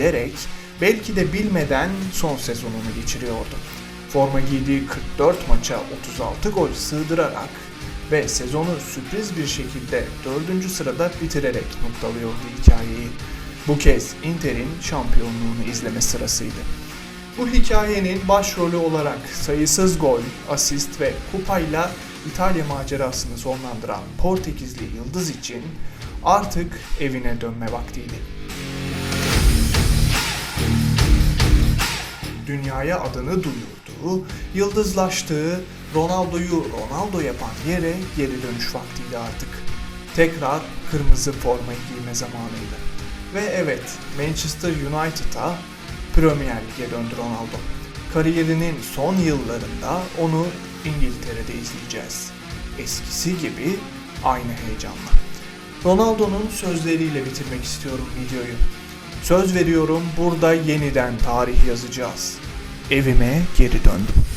bilerek belki de bilmeden son sezonunu geçiriyordu. Forma giydiği 44 maça 36 gol sığdırarak ve sezonu sürpriz bir şekilde 4. sırada bitirerek noktalıyordu hikayeyi. Bu kez Inter'in şampiyonluğunu izleme sırasıydı. Bu hikayenin başrolü olarak sayısız gol, asist ve kupayla İtalya macerasını sonlandıran Portekizli Yıldız için artık evine dönme vaktiydi. Dünyaya adını duyurduğu, yıldızlaştığı, Ronaldo'yu Ronaldo yapan yere geri dönüş vaktiydi artık. Tekrar kırmızı formayı giyme zamanıydı. Ve evet, Manchester United'a Premier Lig'e döndü Ronaldo. Kariyerinin son yıllarında onu İngiltere'de izleyeceğiz. Eskisi gibi aynı heyecanla. Ronaldo'nun sözleriyle bitirmek istiyorum videoyu. Söz veriyorum burada yeniden tarih yazacağız. Evime geri döndüm.